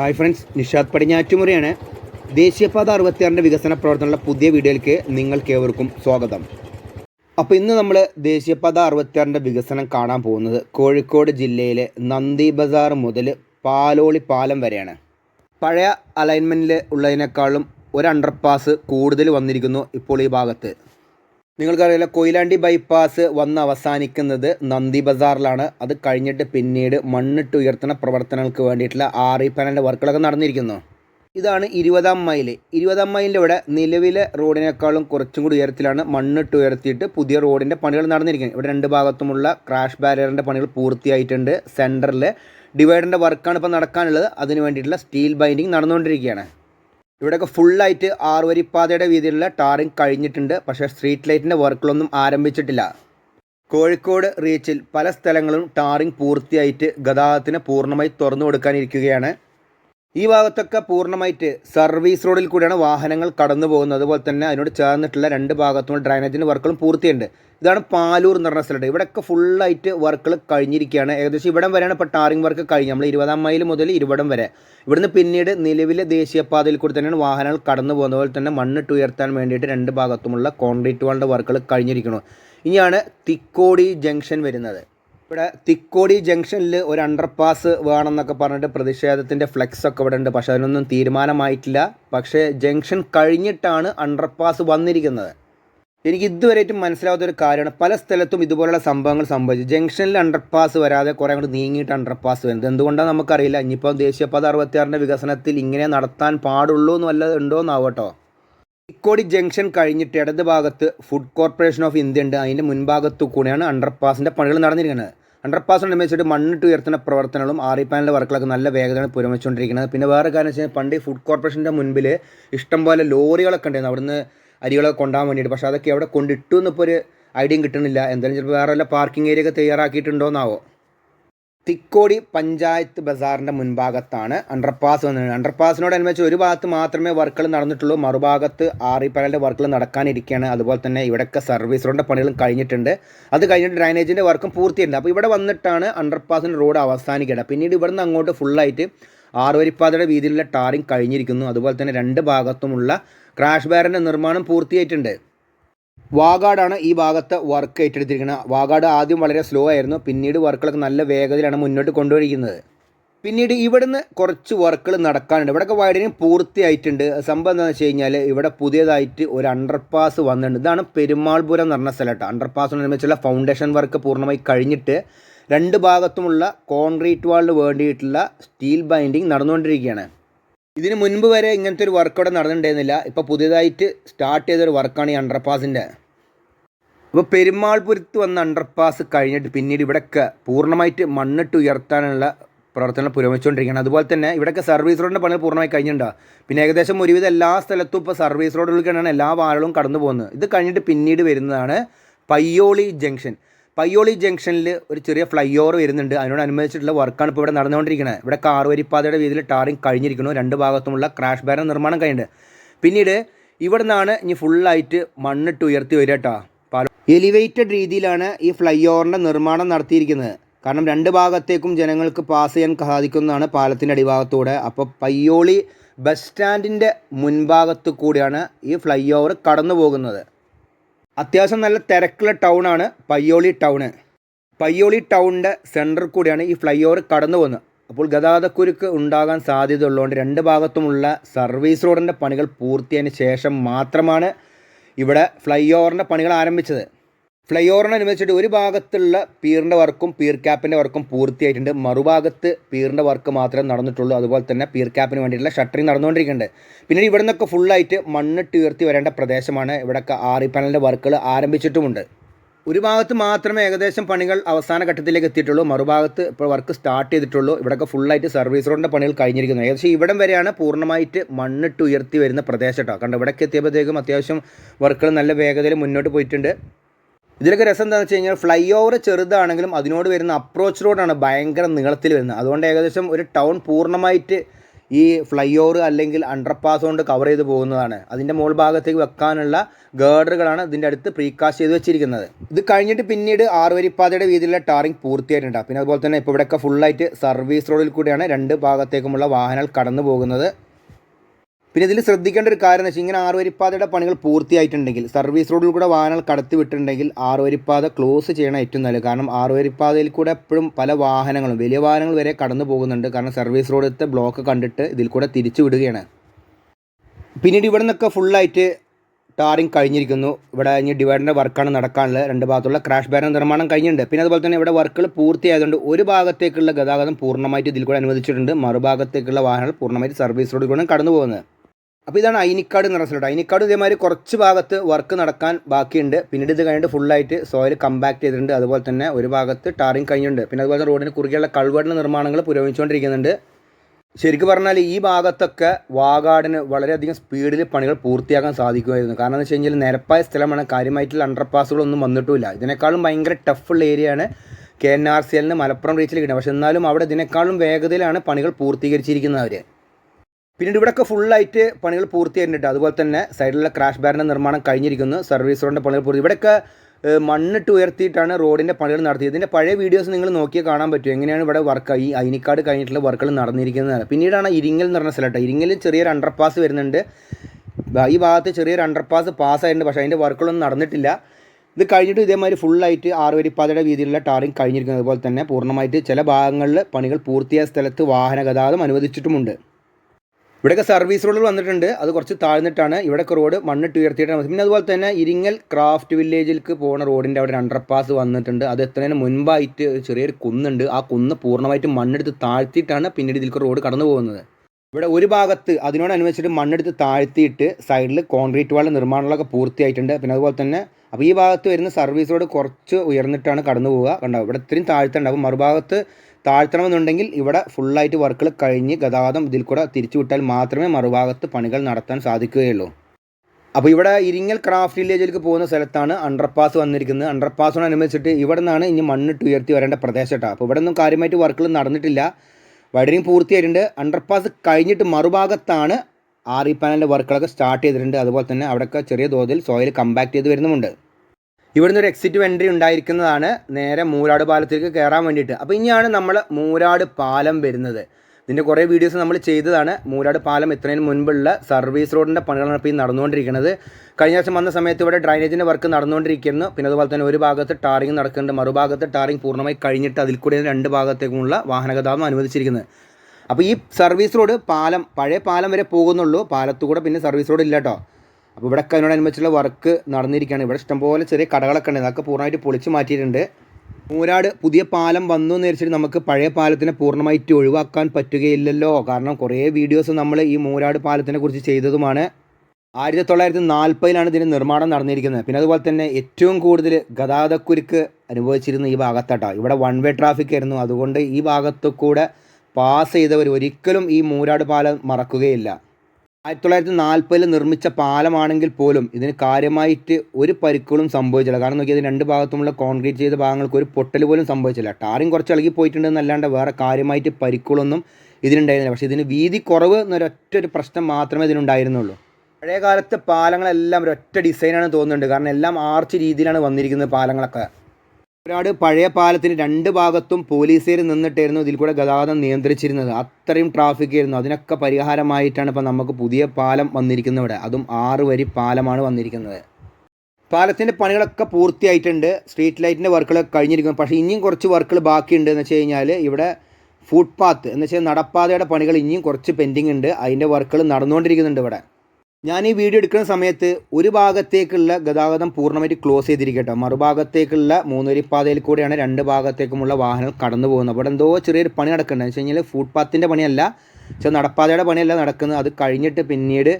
Hi friends Nishad പടിഞ്ഞാറ്റുമുറിയാണ്. ദേശീയപാത അറുപത്തിയാറിന്റെ വികസന പ്രവർത്തനമുള്ള പുതിയ വീഡിയോയിലേക്ക് നിങ്ങൾക്കേവർക്കും സ്വാഗതം. അപ്പോൾ ഇന്ന് നമ്മൾ ദേശീയപാത അറുപത്തിയാറിന്റെ വികസനം കാണാൻ പോകുന്നത് കോഴിക്കോട് ജില്ലയിലെ നന്ദി ബസാർ മുതൽ പാലോളി പാലം വരെയാണ്. പഴയ അലൈൻമെന്റിൽ ഉള്ളതിനേക്കാളും ഒരു അണ്ടർപാസ് കൂടുതൽ വന്നിരിക്കുന്നു ഇപ്പോൾ ഈ ഭാഗത്ത്. നിങ്ങൾക്കറിയില്ല കൊയിലാണ്ടി ബൈപ്പാസ് വന്ന് അവസാനിക്കുന്നത് നന്ദി ബസാറിലാണ്. അത് കഴിഞ്ഞിട്ട് പിന്നീട് മണ്ണിട്ട് ഉയർത്തുന്ന പ്രവർത്തനങ്ങൾക്ക് വേണ്ടിയിട്ടുള്ള ഇ പാനലിന്റെ വർക്കുകളൊക്കെ നടന്നിരിക്കുന്നു. ഇതാണ് ഇരുപതാം മൈൽ ഇരുപതാം മൈലിന്റെ ഇവിടെ നിലവിലെ റോഡിനേക്കാളും കുറച്ചും കൂടി ഉയരത്തിലാണ് മണ്ണിട്ട് ഉയർത്തിയിട്ട് പുതിയ റോഡിന്റെ പണികൾ നടന്നിരിക്കുന്നത്. ഇവിടെ രണ്ട് ഭാഗത്തുമുള്ള ക്രാഷ് ബാരിയറിന്റെ പണികൾ പൂർത്തിയായിട്ടുണ്ട്. സെന്ററിൽ ഡിവൈഡറിന്റെ വർക്കാണ് ഇപ്പോൾ നടക്കാനുള്ളത്. അതിന് വേണ്ടിയിട്ടുള്ള സ്റ്റീൽ ബൈൻഡിങ് നടന്നുകൊണ്ടിരിക്കുകയാണ്. ഇവിടെയൊക്കെ ഫുള്ളായിട്ട് ആറുവരിപ്പാതയുടെ വീതിയിലുള്ള ടാറിങ് കഴിഞ്ഞിട്ടുണ്ട്. പക്ഷേ സ്ട്രീറ്റ് ലൈറ്റിന്റെ വർക്കുകളൊന്നും ആരംഭിച്ചിട്ടില്ല. കോഴിക്കോട് റീച്ചിൽ പല സ്ഥലങ്ങളും ടാറിങ് പൂർത്തിയായിട്ട് ഗതാഗതത്തിന് പൂർണമായി തുറന്നു കൊടുക്കാനിരിക്കുകയാണ് ഈ ഭാഗത്തൊക്കെ പൂർണമായിട്ട് സർവീസ് റോഡിൽ കൂടിയാണ് വാഹനങ്ങൾ കടന്നു പോകുന്നത്. അതുപോലെ തന്നെ അതിനോട് ചേർന്നിട്ടുള്ള രണ്ട് ഭാഗത്തും ഡ്രൈനേജിന്റെ വർക്കുകളും പൂർത്തിയുണ്ട്. ഇതാണ് പാലൂർ എന്ന് പറഞ്ഞ സ്ഥലത്ത് ഇവിടെയൊക്കെ ഫുള്ളായിട്ട് വർക്കുകൾ കഴിഞ്ഞിരിക്കുകയാണ്. ഏകദേശം ഇവിടം വരെയാണ് ഇപ്പോൾ ടാറിംഗ് വർക്ക് കഴിഞ്ഞ് നമ്മൾ ഇരുപതാം മൈൽ മുതൽ ഇരുപടം വരെ. ഇവിടുന്ന് പിന്നീട് നിലവിലെ ദേശീയപാതയിൽ കൂടി തന്നെയാണ് വാഹനങ്ങൾ കടന്നു പോകുന്നത്. അതുപോലെ തന്നെ മണ്ണ് ഉയർത്താൻ വേണ്ടിയിട്ട് രണ്ട് ഭാഗത്തുമുള്ള കോൺക്രീറ്റ് വാളിന്റെ വർക്കുകൾ കഴിഞ്ഞിരിക്കുന്നു. ഇനിയാണ് തിക്കോടി ജംഗ്ഷൻ വരുന്നത്. ഇവിടെ തിക്കോടി ജംഗ്ഷനിൽ ഒരു അണ്ടർപാസ് വേണമെന്നൊക്കെ പറഞ്ഞിട്ട് പ്രതിഷേധത്തിന്റെ ഫ്ലെക്സ് ഒക്കെ ഇവിടെ ഉണ്ട്. പക്ഷേ അതിനൊന്നും തീരുമാനമായിട്ടില്ല. പക്ഷേ ജംഗ്ഷൻ കഴിഞ്ഞിട്ടാണ് അണ്ടർപാസ് വന്നിരിക്കുന്നത്. എനിക്ക് ഇതുവരെയായിട്ടും മനസ്സിലാവാത്ത ഒരു കാര്യമാണ്. പല സ്ഥലത്തും ഇതുപോലുള്ള സംഭവങ്ങൾ സംഭവിച്ചു. ജംഗ്ഷനിൽ അണ്ടർപാസ് വരാതെ കുറേ അങ്ങോട്ട് നീങ്ങിയിട്ട് അണ്ടർപാസ് വരുന്നത് എന്തുകൊണ്ടാണ് നമുക്കറിയില്ല. ഇനിയിപ്പോൾ ദേശീയപാത അറുപത്തിയാറിന്റെ വികസനത്തിൽ ഇങ്ങനെ നടത്താൻ പാടുള്ളൂ എന്ന് വല്ലതും ഉണ്ടോ എന്നാവട്ടോ ഇക്കോടി ജംഗ്ഷൻ കഴിഞ്ഞിട്ട് ഇടത് ഭാഗത്ത് ഫുഡ് കോർപ്പറേഷൻ ഓഫ് ഇന്ത്യ ഉണ്ട്. അതിന്റെ മുൻഭാഗത്തു കൂടെയാണ് അണ്ടർപാസിന്റെ പണികൾ നടന്നിരിക്കുന്നത്. അണ്ടർപാസ് നിർമ്മിച്ചിട്ട് മണ്ണിട്ട് ഉയർത്തുന്ന പ്രവർത്തനങ്ങളും ഇ പാനലിന്റെ വർക്കുകളൊക്കെ നല്ല വേഗതയാണ് പുരമിച്ചുകൊണ്ടിരിക്കുന്നത്. പിന്നെ വേറെ കാര്യം വെച്ചാൽ പണ്ട് ഈ ഫുഡ് കോർപ്പറേഷന്റെ മുൻപിൽ ഇഷ്ടംപോലെ ലോറികളൊക്കെ ഉണ്ടായിരുന്നു. അവിടുന്ന് അരികളൊക്കെ കൊണ്ടാൻ വേണ്ടിയിട്ട്. പക്ഷേ അതൊക്കെ അവിടെ കൊണ്ടിട്ടു എന്നിപ്പോൾ ഒരു ഐഡിയയും കിട്ടുന്നില്ല. എന്തായാലും ചിലപ്പോൾ വേറെ വല്ല പാർക്കിംഗ് ഏരിയ ഒക്കെ തയ്യാറാക്കിയിട്ടുണ്ടോയെന്നാവോ തിക്കോടി പഞ്ചായത്ത് ബസാറിന്റെ മുൻഭാഗത്താണ് അണ്ടർപാസ് വന്നത്. അണ്ടർപാസിനോടനുബന്ധിച്ച് ഒരു ഭാഗത്ത് മാത്രമേ വർക്കുകൾ നടന്നിട്ടുള്ളൂ. മറുഭാഗത്ത് ആറിപ്പനലിന്റെ വർക്കുകൾ നടക്കാനിരിക്കുകയാണ് അതുപോലെ തന്നെ ഇവിടെയൊക്കെ സർവീസ് റോഡിന്റെ പണികളും കഴിഞ്ഞിട്ടുണ്ട്. അത് കഴിഞ്ഞിട്ട് ഡ്രൈനേജിന്റെ വർക്കും പൂർത്തിയുണ്ട് അപ്പോൾ ഇവിടെ വന്നിട്ടാണ് അണ്ടർപാസിന്റെ റോഡ് അവസാനിക്കേണ്ടത്. പിന്നീട് ഇവിടുന്ന് അങ്ങോട്ട് ഫുള്ളായിട്ട് ആറുവരിപ്പാതയുടെ വീതിയിലുള്ള ടാറിങ് കഴിഞ്ഞിരിക്കുന്നു. അതുപോലെ തന്നെ രണ്ട് ഭാഗത്തുമുള്ള ക്രാഷ് ബാറിന്റെ നിർമ്മാണം പൂർത്തിയായിട്ടുണ്ട്. വാഗാടാണ് ഈ ഭാഗത്ത് വർക്ക് ഏറ്റെടുത്തിരിക്കുന്നത്. വാഗാട് ആദ്യം വളരെ സ്ലോ ആയിരുന്നു. പിന്നീട് വർക്കുകളൊക്കെ നല്ല വേഗതയിലാണ് മുന്നോട്ട് കൊണ്ടുപോയിരിക്കുന്നത് പിന്നീട് ഇവിടുന്ന് കുറച്ച് വർക്കുകൾ നടക്കാനുണ്ട്. ഇവിടെയൊക്കെ വൈഡിങ് പൂർത്തിയായിട്ടുണ്ട്. സംഭവം എന്താണെന്ന് വെച്ച് കഴിഞ്ഞാൽ ഇവിടെ പുതിയതായിട്ട് ഒരു അണ്ടർപാസ് വന്നിട്ടുണ്ട്. ഇതാണ് പെരുമാൾപുരം എന്ന് പറഞ്ഞ സ്ഥലം അണ്ടർപാസ് നിർമ്മിച്ചുള്ള ഫൗണ്ടേഷൻ വർക്ക് പൂർണമായി കഴിഞ്ഞിട്ട് രണ്ട് ഭാഗത്തുമുള്ള കോൺക്രീറ്റ് വാളിന് വേണ്ടിയിട്ടുള്ള സ്റ്റീൽ ബൈൻഡിങ് നടന്നുകൊണ്ടിരിക്കുകയാണ്. ഇതിന് മുൻപ് വരെ ഇങ്ങനത്തെ ഒരു വർക്ക് ഇവിടെ നടന്നിട്ടുണ്ടായിരുന്നില്ല. ഇപ്പോൾ പുതിയതായിട്ട് സ്റ്റാർട്ട് ചെയ്തൊരു വർക്കാണ് ഈ അണ്ടർപാസിന്റെ അപ്പോൾ പെരുമാൾപുരത്ത് വന്ന അണ്ടർപാസ് കഴിഞ്ഞിട്ട് പിന്നീട് ഇവിടെയൊക്കെ പൂർണമായിട്ട് മണ്ണിട്ട് ഉയർത്താനുള്ള പ്രവർത്തനം പുരോഗമിച്ചുകൊണ്ടിരിക്കുകയാണ്. അതുപോലെ തന്നെ ഇവിടെയൊക്കെ സർവീസ് റോഡിന്റെ പണി പൂർണമായി കഴിഞ്ഞിട്ടുണ്ടാകും പിന്നെ ഏകദേശം ഒരുവിധം എല്ലാ സ്ഥലത്തും ഇപ്പോൾ സർവീസ് റോഡുകളിലേക്കാണ് എല്ലാ വാഴകളും കടന്നു പോകുന്നത്. ഇത് കഴിഞ്ഞിട്ട് പിന്നീട് വരുന്നതാണ് പയ്യോളി ജംഗ്ഷൻ പയ്യോളി ജംഗ്ഷനിൽ ഒരു ചെറിയ ഫ്ലൈ ഓവർ വരുന്നുണ്ട്. അതിനോടനുബന്ധിച്ചിട്ടുള്ള വർക്കാണ് ഇപ്പോൾ ഇവിടെ നടന്നുകൊണ്ടിരിക്കുന്നത്. ഇവിടെ കാർവരിപ്പാതയുടെ വീതിയിൽ ടാറിങ് കഴിഞ്ഞിരിക്കുന്നു. രണ്ട് ഭാഗത്തുമുള്ള ക്രാഷ് ബാരൻ നിർമ്മാണം കഴിഞ്ഞിട്ടുണ്ട്. പിന്നീട് ഇവിടെ നിന്നാണ് ഇനി ഫുള്ളായിട്ട് മണ്ണിട്ട് ഉയർത്തി വരിക കേട്ടോ എലിവേറ്റഡ് രീതിയിലാണ് ഈ ഫ്ലൈ ഓവറിന്റെ നിർമ്മാണം നടത്തിയിരിക്കുന്നത്. കാരണം രണ്ട് ഭാഗത്തേക്കും ജനങ്ങൾക്ക് പാസ് ചെയ്യാൻ സാധിക്കുന്നതാണ് പാലത്തിന്റെ അടിഭാഗത്തൂടെ. അപ്പോൾ പയ്യോളി ബസ് സ്റ്റാൻഡിന്റെ മുൻഭാഗത്ത് കൂടിയാണ് ഈ ഫ്ലൈ ഓവർ കടന്നു പോകുന്നത്. അത്യാവശ്യം നല്ല തിരക്കുള്ള ടൗണാണ് പയ്യോളി ടൗണ്. പയ്യോളി ടൗണിന്റെ സെന്ററിൽ കൂടിയാണ് ഈ ഫ്ലൈ ഓവർ കടന്നു പോകുന്നത്. അപ്പോൾ ഗതാഗതക്കുരുക്ക് ഉണ്ടാകാൻ സാധ്യത ഉള്ളതുകൊണ്ട് രണ്ട് ഭാഗത്തുമുള്ള സർവീസ് റോഡിന്റെ പണികൾ പൂർത്തിയതിന് ശേഷം മാത്രമാണ് ഇവിടെ ഫ്ലൈ ഓവറിന്റെ പണികൾ ആരംഭിച്ചത്. ഫ്ലൈ ഓവറിനനുസരിച്ചിട്ട് ഒരു ഭാഗത്തുള്ള പീറിന്റെ വർക്കും പീർ ക്യാപ്പിന്റെ വർക്കും പൂർത്തിയായിട്ടുണ്ട്. മറുഭാഗത്ത് പീറിന്റെ വർക്ക് മാത്രമേ നടന്നിട്ടുള്ളൂ. അതുപോലെ തന്നെ പീർ ക്യാപ്പിന് വേണ്ടിയിട്ടുള്ള ഷട്ടറിങ് നടന്നുകൊണ്ടിരിക്കുന്നുണ്ട്. പിന്നീട് ഇവിടെ നിന്നൊക്കെ ഫുള്ളായിട്ട് മണ്ണിട്ട് ഉയർത്തി വരേണ്ട പ്രദേശമാണ്. ഇവിടെയൊക്കെ ആറി പാനലിന്റെ വർക്കുകൾ ആരംഭിച്ചിട്ടുമുണ്ട്. ഒരു ഭാഗത്ത് മാത്രമേ ഏകദേശം പണികൾ അവസാന ഘട്ടത്തിലേക്ക് എത്തിയിട്ടുള്ളൂ. മറുഭാഗത്ത് ഇപ്പോൾ വർക്ക് സ്റ്റാർട്ട് ചെയ്തിട്ടുള്ളൂ. ഇവിടെയൊക്കെ ഫുള്ളായിട്ട് സർവീസ് റോഡിന്റെ പണികൾ കഴിഞ്ഞിരിക്കുന്നു. ഏകദേശം ഇവിടം വരെയാണ് പൂർണമായിട്ട് മണ്ണിട്ട് ഉയർത്തി വരുന്ന പ്രദേശം കേട്ടോ. കണ്ടോ ഇവിടേക്ക് എത്തിയപ്പോഴത്തേക്കും അത്യാവശ്യം വർക്കുകൾ നല്ല വേഗതയിൽ മുന്നോട്ട് പോയിട്ടുണ്ട്. ഇതിലൊക്കെ രസം എന്താണെന്ന് വെച്ച് കഴിഞ്ഞാൽ ഫ്ലൈ ഓവർ ചെറുതാണെങ്കിലും അതിനോട് വരുന്ന അപ്രോച്ച് റോഡാണ് ഭയങ്കര നീളത്തിൽ വരുന്നത്. അതുകൊണ്ട് ഏകദേശം ഒരു ടൗൺ പൂർണമായിട്ട് ഈ ഫ്ലൈ ഓവർ അല്ലെങ്കിൽ അണ്ടർപാസ് കൊണ്ട് കവർ ചെയ്ത് പോകുന്നതാണ്. അതിന്റെ മുകൾ ഭാഗത്തേക്ക് വെക്കാനുള്ള ഗേർഡറുകളാണ് ഇതിന്റെ അടുത്ത് പ്രീകാസ്റ്റ് ചെയ്ത് വെച്ചിരിക്കുന്നത്. ഇത് കഴിഞ്ഞിട്ട് പിന്നീട് ആറുവരിപ്പാതയുടെ വീതിയിലുള്ള ടാറിംഗ് പൂർത്തിയായിട്ടുണ്ട്. പിന്നെ അതുപോലെ തന്നെ ഇപ്പോൾ ഇവിടെയൊക്കെ ഫുള്ളായിട്ട് സർവീസ് റോഡിൽ കൂടിയാണ് രണ്ട് ഭാഗത്തേക്കുമുള്ള വാഹനങ്ങൾ കടന്നു പോകുന്നത് പിന്നെ ഇതിൽ ശ്രദ്ധിക്കേണ്ട ഒരു കാര്യം എന്ന് വെച്ചാൽ ഇങ്ങനെ ആറുവരിപ്പാതയുടെ പണികൾ പൂർത്തിയായിട്ടുണ്ടെങ്കിൽ സർവീസ് റോഡിൽ കൂടെ വാഹനങ്ങൾ കടത്തി വിട്ടിട്ടുണ്ടെങ്കിൽ ആറുവരിപ്പാത ക്ലോസ് ചെയ്യണം ഏറ്റവും നല്ലത്. കാരണം ആറുവരിപ്പാതയിൽ കൂടെ എപ്പോഴും പല വാഹനങ്ങളും വലിയ വാഹനങ്ങൾ വരെ കടന്നു പോകുന്നുണ്ട്. കാരണം സർവീസ് റോഡിലത്തെ ബ്ലോക്ക് കണ്ടിട്ട് ഇതിൽ കൂടെ തിരിച്ചു വിടുകയാണ്. പിന്നീട് ഇവിടെ നിന്നൊക്കെ ഫുള്ളായിട്ട് ടാറിങ് കഴിഞ്ഞിരിക്കുന്നു. ഇവിടെ ഇനി ഡിവൈഡറിന്റെ വർക്കാണ് നടക്കാനുള്ളത്. രണ്ട് ഭാഗത്തുള്ള ക്രാഷ് ബാരൻ നിർമ്മാണം കഴിഞ്ഞിട്ടുണ്ട്. പിന്നെ അതുപോലെ തന്നെ ഇവിടെ വർക്കുകൾ പൂർത്തിയായതുകൊണ്ട് ഒരു ഭാഗത്തേക്കുള്ള ഗതാഗതം പൂർണമായിട്ട് ഇതിൽ കൂടെ അനുവദിച്ചിട്ടുണ്ട്. മറുഭാഗത്തേക്കുള്ള വാഹനങ്ങൾ പൂർണമായിട്ട് സർവീസ് റോഡിൽ കൂടെ കടന്നു പോകുന്നത് അപ്പോൾ ഇതാണ് ഐനിക്കാട് എന്ന് പറഞ്ഞ സ്ഥലം ഐനിക്കാട് ഇതേമാതിരി കുറച്ച് ഭാഗത്ത് വർക്ക് നടക്കാൻ ബാക്കിയുണ്ട്. പിന്നീട് ഇത് കഴിഞ്ഞിട്ട് ഫുള്ളായിട്ട് സോയിൽ കമ്പാക്ട് ചെയ്തിട്ടുണ്ട്. അതുപോലെ തന്നെ ഒരു ഭാഗത്ത് ടാറിങ് കഴിഞ്ഞുണ്ട് പിന്നെ അതുപോലെ തന്നെ റോഡിന് കുറുകെയുള്ള കൾവടിന്റെ നിർമ്മാണങ്ങൾ പുരോഗമിച്ചുകൊണ്ടിരിക്കുന്നുണ്ട്. ശരിക്കും പറഞ്ഞാൽ ഈ ഭാഗത്തൊക്കെ വാഗാടിന് വളരെയധികം സ്പീഡിൽ പണികൾ പൂർത്തിയാക്കാൻ സാധിക്കുമായിരുന്നു. കാരണം എന്ന് വെച്ച് കഴിഞ്ഞാൽ നിരപ്പായ സ്ഥലമാണ്. കാര്യമായിട്ടുള്ള അണ്ടർപാസുകളൊന്നും വന്നിട്ടുമില്ല. ഇതിനേക്കാളും ഭയങ്കര ടഫുള്ള ഏരിയയാണ് കെ എൻ ആർ സി എല്ലിന് മലപ്പുറം റീച്ചിൽ കിട്ടുന്നത്. പക്ഷെ എന്നാലും അവിടെ ഇതിനേക്കാളും വേഗതയിലാണ് പണികൾ പൂർത്തീകരിച്ചിരിക്കുന്നത് അവർ പിന്നീട് ഇവിടെയൊക്കെ ഫുള്ളായിട്ട് പണികൾ പൂർത്തിയായിട്ടുണ്ട്. അതുപോലെ തന്നെ സൈഡിലുള്ള ക്രാഷ് ബാറിന്റെ നിർമ്മാണം കഴിഞ്ഞിരിക്കുന്നു. സർവീസ് റോഡിന്റെ പണികൾ പൂർത്തി ഇവിടെയൊക്കെ മണ്ണിട്ട് ഉയർത്തിയിട്ടാണ് റോഡിന്റെ പണികൾ നടത്തിയത്. ഇതിന്റെ പഴയ വീഡിയോസ് നിങ്ങൾ നോക്കിയാൽ കാണാൻ പറ്റും. എങ്ങനെയാണ് ഇവിടെ വർക്ക് ഈ അയിനിക്കാട് കഴിഞ്ഞിട്ടുള്ള വർക്കുകൾ നടന്നിരിക്കുന്നത് പിന്നീടാണ് ഇരിങ്ങൽ എന്ന് പറഞ്ഞ സ്ഥലം ഇരിങ്ങലിൽ ചെറിയൊരു അണ്ടർപാസ് വരുന്നുണ്ട്. ഈ ഭാഗത്ത് ചെറിയൊരു അണ്ടർപാസ് പാസ്സായിട്ടുണ്ട് പക്ഷേ അതിന്റെ വർക്കുകളൊന്നും നടന്നിട്ടില്ല. ഇത് കഴിഞ്ഞിട്ട് ഇതേമാതിരി ഫുള്ളായിട്ട് ആറുവരിപ്പാതയുടെ വീതിയിലുള്ള ടാറിങ് കഴിഞ്ഞിരിക്കുന്നത് അതുപോലെ തന്നെ പൂർണമായിട്ട് ചില ഭാഗങ്ങളിൽ പണികൾ പൂർത്തിയായ സ്ഥലത്ത് വാഹന ഗതാഗതം അനുവദിച്ചിട്ടുമുണ്ട്. ഇവിടെയൊക്കെ സർവീസ് റോഡുകൾ വന്നിട്ടുണ്ട്. അത് കുറച്ച് താഴ്ന്നിട്ടാണ്. ഇവിടെയൊക്കെ റോഡ് മണ്ണിട്ട് ഉയർത്തിയിട്ടാണ് പിന്നെ അതുപോലെ തന്നെ ഇരിങ്ങൽ ക്രാഫ്റ്റ് വില്ലേജിലേക്ക് പോകുന്ന റോഡിന്റെ അവിടെ അണ്ടർപാസ് വന്നിട്ടുണ്ട്. അത് എത്തുന്നതിന് മുൻപായിട്ട് ചെറിയൊരു കുന്നുണ്ട്. ആ കുന്ന് പൂർണമായിട്ട് മണ്ണെടുത്ത് താഴ്ത്തിയിട്ടാണ് പിന്നീട് ഇതിലേക്ക് റോഡ് കടന്നു പോകുന്നത്. ഇവിടെ ഒരു ഭാഗത്ത് അതിനോടനുബന്ധിച്ചിട്ട് മണ്ണെടുത്ത് താഴ്ത്തിയിട്ട് സൈഡിൽ കോൺക്രീറ്റ് വാൾ നിർമ്മാണങ്ങളൊക്കെ പൂർത്തിയായിട്ടുണ്ട്. പിന്നെ അതുപോലെ തന്നെ അപ്പോൾ ഈ ഭാഗത്ത് വരുന്ന സർവീസ് റോഡ് കുറച്ച് ഉയർന്നിട്ടാണ് കടന്നു പോവുക. കണ്ടാവും ഇവിടെ ഇത്രയും താഴ്ത്തുണ്ട്. അപ്പോൾ മറുഭാഗത്ത് താഴ്ത്തണമെന്നുണ്ടെങ്കിൽ ഇവിടെ ഫുള്ളായിട്ട് വർക്കുകൾ കഴിഞ്ഞ് ഗതാഗതം ഇതിൽ കൂടെ തിരിച്ചു വിട്ടാൽ മാത്രമേ മറുഭാഗത്ത് പണികൾ നടത്താൻ സാധിക്കുകയുള്ളൂ. അപ്പോൾ ഇവിടെ ഇരിങ്ങൽ ക്രാഫ്റ്റ് വില്ലേജിലേക്ക് പോകുന്ന സ്ഥലത്താണ് അണ്ടർപാസ് വന്നിരിക്കുന്നത്. അണ്ടർപാസിനോടനുബന്ധിച്ചിട്ട് ഇവിടെ നിന്നാണ് ഇനി മണ്ണിട്ട് ഉയർത്തി വരേണ്ട പ്രദേശം കേട്ടോ. അപ്പോൾ ഇവിടെ ഒന്നും കാര്യമായിട്ട് വർക്കുകൾ നടന്നിട്ടില്ല. വൈഡറിങ് പൂർത്തിയായിട്ടുണ്ട്. അണ്ടർപാസ് കഴിഞ്ഞിട്ട് മറുഭാഗത്താണ് ആർ ഇ പാനലിന്റെ വർക്കുകളൊക്കെ സ്റ്റാർട്ട് ചെയ്തിട്ടുണ്ട്. അതുപോലെ തന്നെ അവിടെയൊക്കെ ചെറിയ തോതിൽ സോയിൽ കമ്പാക്ട് ചെയ്ത് വരുന്നുമുണ്ട്. ഇവിടുന്ന് ഒരു എക്സിറ്റ് എൻട്രി ഉണ്ടായിരിക്കുന്നതാണ് നേരെ മൂരാട് പാലത്തേക്ക് കയറാൻ വേണ്ടിയിട്ട്. അപ്പോൾ ഇനിയാണ് നമ്മൾ മൂരാട് പാലം വരുന്നത്. ഇതിന്റെ കുറേ വീഡിയോസ് നമ്മൾ ചെയ്തതാണ്. മൂരാട് പാലം എത്രയും മുൻപുള്ള സർവീസ് റോഡിന്റെ പണികളാണ് ഇപ്പോൾ ഈ നടന്നുകൊണ്ടിരിക്കുന്നത്. കഴിഞ്ഞ ദിവസം വന്ന സമയത്ത് ഇവിടെ ഡ്രൈനേജിന്റെ വർക്ക് നടന്നുകൊണ്ടിരിക്കുന്നു. പിന്നെ അതുപോലെ തന്നെ ഒരു ഭാഗത്ത് ടാറിങ് നടക്കുന്നുണ്ട്. മറുഭാഗത്ത് ടാറിങ് പൂർണമായി കഴിഞ്ഞിട്ട് അതിൽ കൂടി രണ്ട് ഭാഗത്തേക്കുമുള്ള വാഹനഗതാഗതം അനുവദിച്ചിരിക്കുന്നത്. അപ്പോൾ ഈ സർവീസ് റോഡ് പാലം പഴയ പാലം വരെ പോകുന്നുള്ളൂ. പാലത്തുകൂടെ പിന്നെ സർവീസ് റോഡ് ഇല്ല കേട്ടോ. അപ്പോൾ ഇവിടെ അതിനോടനുബന്ധിച്ചുള്ള വർക്ക് നടന്നിരിക്കുകയാണ്. ഇവിടെ ഇഷ്ടംപോലെ ചെറിയ കടകളൊക്കെ ഉണ്ട്. അതൊക്കെ പൂർണമായിട്ട് പൊളിച്ച് മാറ്റിയിട്ടുണ്ട്. മൂരാട് പുതിയ പാലം വന്നു എന്ന് വെച്ചിട്ട് നമുക്ക് പഴയ പാലത്തിനെ പൂർണമായിട്ട് ഒഴിവാക്കാൻ പറ്റുകയില്ലല്ലോ. കാരണം കുറേ വീഡിയോസ് നമ്മൾ ഈ മൂരാട് പാലത്തിനെ കുറിച്ച് ചെയ്തതുമാണ്. ആയിരത്തി തൊള്ളായിരത്തി നാൽപ്പതിലാണ് ഇതിന്റെ നിർമ്മാണം നടന്നിരിക്കുന്നത്. പിന്നെ അതുപോലെ തന്നെ ഏറ്റവും കൂടുതൽ ഗതാഗതക്കുരുക്ക് അനുഭവിച്ചിരുന്ന ഈ ഭാഗത്താട്ടോ. ഇവിടെ വൺ വേ ട്രാഫിക് ആയിരുന്നു. അതുകൊണ്ട് ഈ ഭാഗത്തു കൂടെ പാസ് ചെയ്തവർ ഒരിക്കലും ഈ മൂരാട് പാലം മറക്കുകയില്ല. ആയിരത്തി തൊള്ളായിരത്തി നാൽപ്പതിൽ നിർമ്മിച്ച പാലമാണെങ്കിൽ പോലും ഇതിന് കാര്യമായിട്ട് ഒരു പരിക്കുകളും സംഭവിച്ചില്ല. കാരണം നോക്കിയാൽ രണ്ട് ഭാഗത്തുമുള്ള കോൺക്രീറ്റ് ചെയ്ത ഭാഗങ്ങൾക്ക് ഒരു പൊട്ടൽ പോലും സംഭവിച്ചില്ല. ടാറിങ് കുറച്ച് ഇളകി പോയിട്ടുണ്ടെന്നല്ലാണ്ട് വേറെ കാര്യമായിട്ട് പരിക്കുകളൊന്നും ഇതിനുണ്ടായിരുന്നില്ല. പക്ഷേ ഇതിന് വീതി കുറവ് എന്നൊരൊറ്റ ഒരു പ്രശ്നം മാത്രമേ ഇതിനുണ്ടായിരുന്നുള്ളൂ. പഴയ കാലത്തെ പാലങ്ങളെല്ലാം ഒരൊറ്റ ഡിസൈനാണ് തോന്നുന്നുണ്ട്. കാരണം എല്ലാം ആർച്ച് രീതിയിലാണ് വന്നിരിക്കുന്നത് പാലങ്ങളൊക്കെ. ഒരാട് പഴയ പാലത്തിന് രണ്ട് ഭാഗത്തും പോലീസുകാർ നിന്നിട്ടായിരുന്നു ഇതിൽ കൂടെ ഗതാഗതം നിയന്ത്രിച്ചിരുന്നത്. അത്രയും ട്രാഫിക് ആയിരുന്നു. അതിനൊക്കെ പരിഹാരമായിട്ടാണ് ഇപ്പോൾ നമുക്ക് പുതിയ പാലം വന്നിരിക്കുന്നത് ഇവിടെ. അതും ആറ് വരി പാലമാണ് വന്നിരിക്കുന്നത്. പാലത്തിന്റെ പണികളൊക്കെ പൂർത്തിയായിട്ടുണ്ട്. സ്ട്രീറ്റ് ലൈറ്റിന്റെ വർക്കുകളൊക്കെ കഴിഞ്ഞിരിക്കുന്നു. പക്ഷേ ഇനിയും കുറച്ച് വർക്കുകൾ ബാക്കിയുണ്ട് എന്ന് വെച്ച് കഴിഞ്ഞാൽ ഇവിടെ ഫുട്പാത്ത് എന്ന് വെച്ചാൽ നടപ്പാതയുടെ പണികൾ ഇനിയും കുറച്ച് പെൻഡിങ് ഉണ്ട്. അതിന്റെ വർക്കുകൾ നടന്നുകൊണ്ടിരിക്കുന്നുണ്ട് ഇവിടെ. ഞാൻ ഈ വീഡിയോ എടുക്കുന്ന സമയത്ത് ഒരു ഭാഗത്തേക്കുള്ള ഗതാഗതം പൂർണമായിട്ട് ക്ലോസ് ചെയ്തിരിക്കട്ടോ. മറുഭാഗത്തേക്കുള്ള മൂന്നുവരിപ്പാതയിൽ കൂടെയാണ് രണ്ട് ഭാഗത്തേക്കുമുള്ള വാഹനം കടന്നു പോകുന്നത്. അവിടെ എന്തോ ചെറിയൊരു പണി നടക്കുന്നുണ്ട്. എന്ന് വെച്ച് കഴിഞ്ഞാൽ ഫുട്പാത്തിന്റെ പണിയല്ല. പക്ഷേ നടപ്പാതയുടെ പണിയല്ല നടക്കുന്നത്. അത് കഴിഞ്ഞിട്ട് പിന്നീട്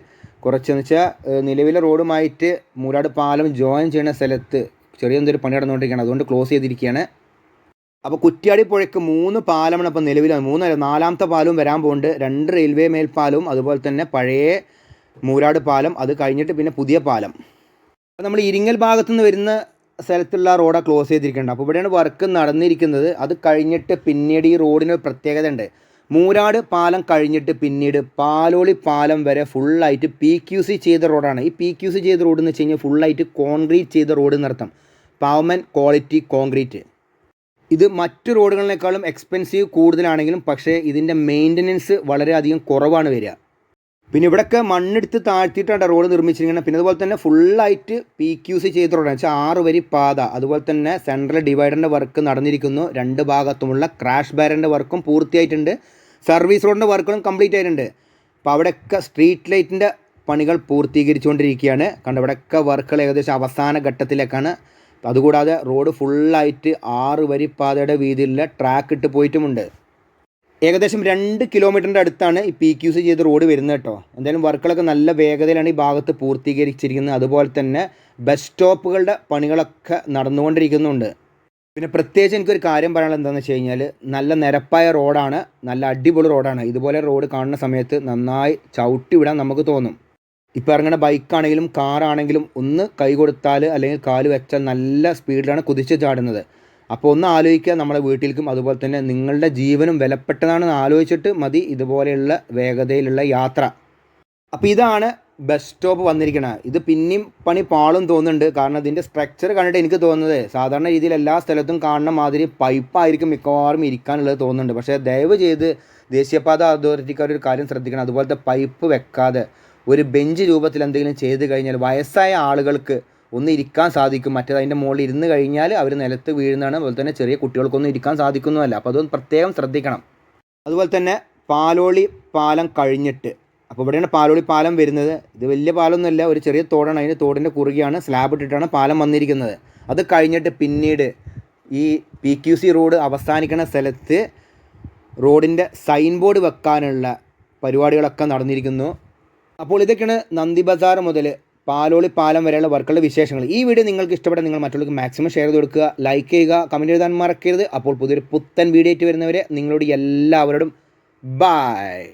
കുറച്ചെന്ന് വെച്ചാൽ നിലവിലെ റോഡുമായിട്ട് മൂരാട് പാലം ജോയിൻ ചെയ്യുന്ന സ്ഥലത്ത് ചെറിയ എന്തൊരു പണി നടന്നുകൊണ്ടിരിക്കുകയാണ്. അതുകൊണ്ട് ക്ലോസ് ചെയ്തിരിക്കുകയാണ്. അപ്പോൾ കുറ്റ്യാടി പുഴയ്ക്ക് മൂന്ന് പാലമാണ് ഇപ്പോൾ നിലവിൽ മൂന്നല്ല നാലാമത്തെ പാലവും വരാൻ പോകുന്നുണ്ട്. രണ്ട് റെയിൽവേ മേൽപ്പാലവും അതുപോലെ തന്നെ പഴയ മൂരാട് പാലം അത് കഴിഞ്ഞിട്ട് പിന്നെ പുതിയ പാലം. അപ്പോൾ നമ്മൾ ഇരിങ്ങൽ ഭാഗത്തു നിന്ന് വരുന്ന സ്ഥലത്തുള്ള റോഡാണ് ക്ലോസ് ചെയ്തിരിക്കേണ്ടത് അപ്പോൾ ഇവിടെയാണ് വർക്ക് നടന്നിരിക്കുന്നത്. അത് കഴിഞ്ഞിട്ട് പിന്നീട് ഈ റോഡിന് ഒരു പ്രത്യേകത ഉണ്ട് മൂരാട് പാലം കഴിഞ്ഞിട്ട് പിന്നീട് പാലോളി പാലം വരെ ഫുള്ളായിട്ട് പി ക്യു സി ചെയ്ത റോഡാണ് ഈ പി ക്യു സി ചെയ്ത റോഡ് എന്ന് വെച്ച് കഴിഞ്ഞാൽ ഫുള്ളായിട്ട് കോൺക്രീറ്റ് ചെയ്ത റോഡ് എന്നർത്ഥം പാവമൻ ക്വാളിറ്റി കോൺക്രീറ്റ് ഇത് മറ്റു റോഡുകളിനേക്കാളും എക്സ്പെൻസീവ് കൂടുതലാണെങ്കിലും പക്ഷേ ഇതിന്റെ മെയിന്റനൻസ് വളരെയധികം കുറവാണ് വരിക. പിന്നെ ഇവിടെയൊക്കെ മണ്ണെടുത്ത് താഴ്ത്തിയിട്ടാണ് റോഡ് നിർമ്മിച്ചിരിക്കുന്നത്. പിന്നെ അതുപോലെ തന്നെ ഫുള്ളായിട്ട് പി ക്യു സി ചെയ്ത റോഡാണ് വെച്ചാൽ ആറ് വരി പാത അതുപോലെ തന്നെ സെൻട്രൽ ഡിവൈഡറിന്റെ വർക്ക് നടന്നിരിക്കുന്നു. രണ്ട് ഭാഗത്തുമുള്ള ക്രാഷ് ബാരന്റെ വർക്കും പൂർത്തിയായിട്ടുണ്ട്. സർവീസ് റോഡിന്റെ വർക്കുകളും കംപ്ലീറ്റ് ആയിട്ടുണ്ട്. അപ്പോൾ അവിടെയൊക്കെ സ്ട്രീറ്റ് ലൈറ്റിന്റെ പണികൾ പൂർത്തീകരിച്ചുകൊണ്ടിരിക്കുകയാണ്. കണ്ട ഇവിടെയൊക്കെ വർക്കുകൾ ഏകദേശം അവസാന ഘട്ടത്തിലേക്കാണ്. അതുകൂടാതെ റോഡ് ഫുള്ളായിട്ട് ആറ് വരി പാതയുടെ വീതിയിലുള്ള ട്രാക്ക് ഇട്ട് പോയിട്ടുമുണ്ട്. ഏകദേശം രണ്ട് കിലോമീറ്ററിന്റെ അടുത്താണ് ഈ പി ക്യു സി ചെയ്ത റോഡ് വരുന്നത് കേട്ടോ. എന്തായാലും വർക്കുകളൊക്കെ നല്ല വേഗതയിലാണ് ഈ ഭാഗത്ത് പൂർത്തീകരിച്ചിരിക്കുന്നത്. അതുപോലെ തന്നെ ബസ് സ്റ്റോപ്പുകളുടെ പണികളൊക്കെ നടന്നുകൊണ്ടിരിക്കുന്നുണ്ട്. പിന്നെ പ്രത്യേകിച്ച് എനിക്കൊരു കാര്യം പറയാനുള്ളത് എന്താണെന്ന് വെച്ച് കഴിഞ്ഞാൽ നല്ല നിരപ്പായ റോഡാണ് നല്ല അടിപൊളി റോഡാണ് ഇതുപോലെ റോഡ് കാണുന്ന സമയത്ത് നന്നായി ചവിട്ടി വിടാൻ നമുക്ക് തോന്നും. ഇപ്പോൾ ഇറങ്ങുന്ന ബൈക്കാണെങ്കിലും കാറാണെങ്കിലും ഒന്ന് കൈ കൊടുത്താൽ അല്ലെങ്കിൽ കാൽ വെച്ചാൽ നല്ല സ്പീഡിലാണ് കുതിച്ച് ചാടുന്നത്. അപ്പോൾ ഒന്ന് ആലോചിക്കുക നമ്മുടെ വീട്ടിലേക്കും അതുപോലെ തന്നെ നിങ്ങളുടെ ജീവനും വിലപ്പെട്ടതാണെന്ന് ആലോചിച്ചിട്ട് മതി ഇതുപോലെയുള്ള വേഗതയിലുള്ള യാത്ര. അപ്പോൾ ഇതാണ് ബസ് സ്റ്റോപ്പ് വന്നിരിക്കുന്നത് ഇത് പിന്നെയും പണി പാളും തോന്നുന്നുണ്ട്. കാരണം ഇതിന്റെ സ്ട്രക്ചർ കണ്ടിട്ട് എനിക്ക് തോന്നുന്നത് സാധാരണ രീതിയിൽ എല്ലാ സ്ഥലത്തും കാണുന്ന മാതിരി പൈപ്പായിരിക്കും മിക്കവാറും ഇരിക്കാനുള്ളത് തോന്നുന്നുണ്ട്. പക്ഷേ ദയവ് ചെയ്ത് ദേശീയപാത അതോറിറ്റിക്കാർ ഒരു കാര്യം ശ്രദ്ധിക്കണം. അതുപോലത്തെ പൈപ്പ് വെക്കാതെ ഒരു ബെഞ്ച് രൂപത്തിൽ എന്തെങ്കിലും ചെയ്ത് കഴിഞ്ഞാൽ വയസ്സായ ആളുകൾക്ക് ഒന്ന് ഇരിക്കാൻ സാധിക്കും. മറ്റേത് അതിന്റെ മുകളിൽ ഇരുന്ന് കഴിഞ്ഞാൽ അവർ നിലത്ത് വീഴുന്നതാണ്. അതുപോലെ തന്നെ ചെറിയ കുട്ടികൾക്കൊന്നും ഇരിക്കാൻ സാധിക്കുന്നതല്ല. അപ്പോൾ അതൊന്ന് പ്രത്യേകം ശ്രദ്ധിക്കണം. അതുപോലെ തന്നെ പാലോളി പാലം കഴിഞ്ഞിട്ട്. അപ്പോൾ ഇവിടെയാണ് പാലോളി പാലം വരുന്നത്. ഇത് വലിയ പാലമൊന്നുമല്ല ഒരു ചെറിയ തോടാണ്. അതിന്റെ തോടിന്റെ കുറുകെയാണ് സ്ലാബ് ഇട്ടിട്ടാണ് പാലം വന്നിരിക്കുന്നത്. അത് കഴിഞ്ഞിട്ട് പിന്നീട് ഈ പി ക്യു സി റോഡ് അവസാനിക്കുന്ന സ്ഥലത്ത് റോഡിന്റെ സൈൻ ബോർഡ് വെക്കാനുള്ള പരിപാടികളൊക്കെ നടന്നിരിക്കുന്നു. അപ്പോൾ ഇതൊക്കെയാണ് നന്ദി ബസാർ മുതൽ പാലോളി പാലം വരെയുള്ള വർക്കുകളുടെ വിശേഷങ്ങൾ. ഈ വീഡിയോ നിങ്ങൾക്ക് ഇഷ്ടപ്പെട്ട നിങ്ങൾ മറ്റുള്ളവർക്ക് മാക്സിമം ഷെയർ ചെയ്ത് കൊടുക്കുക ലൈക്ക് ചെയ്യുക കമന്റ് എഴുതാൻ മറക്കരുത്. അപ്പോൾ പുതിയൊരു പുത്തൻ വീഡിയോ ആയിട്ട് വരുന്നവരെ നിങ്ങളോട് എല്ലാവരോടും ബായ്